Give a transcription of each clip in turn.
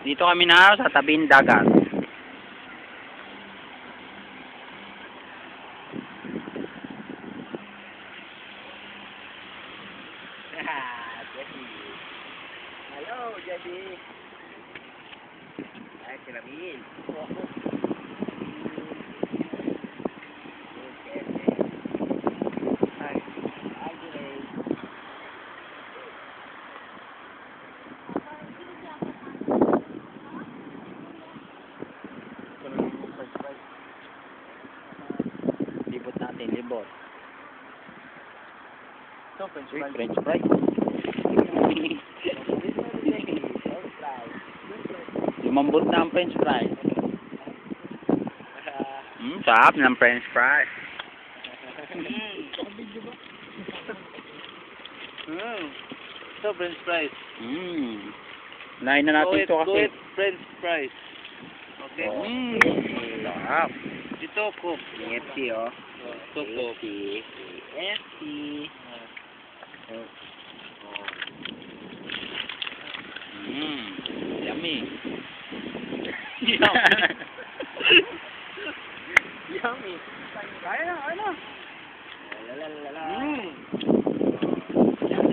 Dito kami na sa tabing dagat. Hello, jadi. Ay, kiramin. Ay, ay, Jay. Libot natin, libot. Ito, French fries. french fries. Lumambot na ang french fries. Hmm, sarap ng french fries. Mm. Ito, French fries. Hmm. Nain na natin ito it, go kasi. it, French fries. Okay? Oh. Mm. Sarap. Ito, Coke. KFC, oh. Ito, Coke. KFC. Hmm. Yummy. Yummy. Kaya na, kaya na. Lalalala. Mm.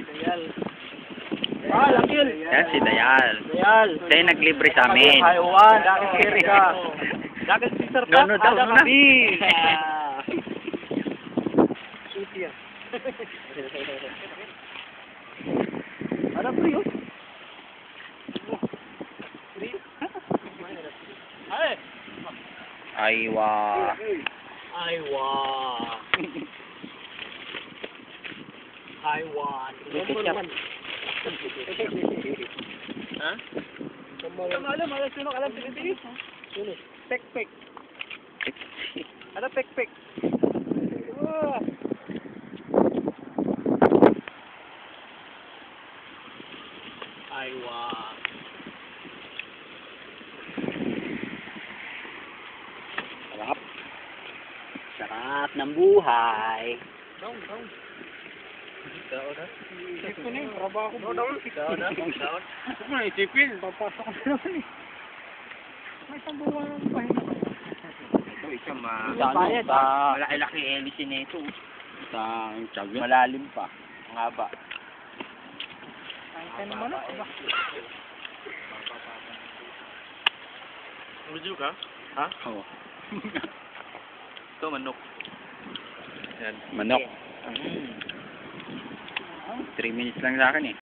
Dayal. Ah, lakil. Yan si Dayal. Dayal. Siya naglibre sa amin. Taiwan. Dakit kiri ka. Jangan si serta no, no, ada no, babi. Suci ya. Ada priu. Aiwa. Aiwa. Aiwa. Siap. Hah? Kamu ada malas tengok alam sendiri? Sini. Pek, pek. Ano, pek, pek? Ah. Aywa. Sarap. Sarap ng buhay. Down, down. Down na? Isip ko na yung trabaho. Down, down. Down, down. Huwag mo na isipin. Papasok ka na naman eh. May tambuhan ng pahinga. Ito, isa ma... Ano, Sa... sa- Malaki-laki hélice na ito. Sa... Malalim. Malalim pa. Ang haba. Ay, naman ako ba? Medyo ka? Ha? Oo. Ito, manok. Yan. Manok. 3 minutes lang sa akin eh.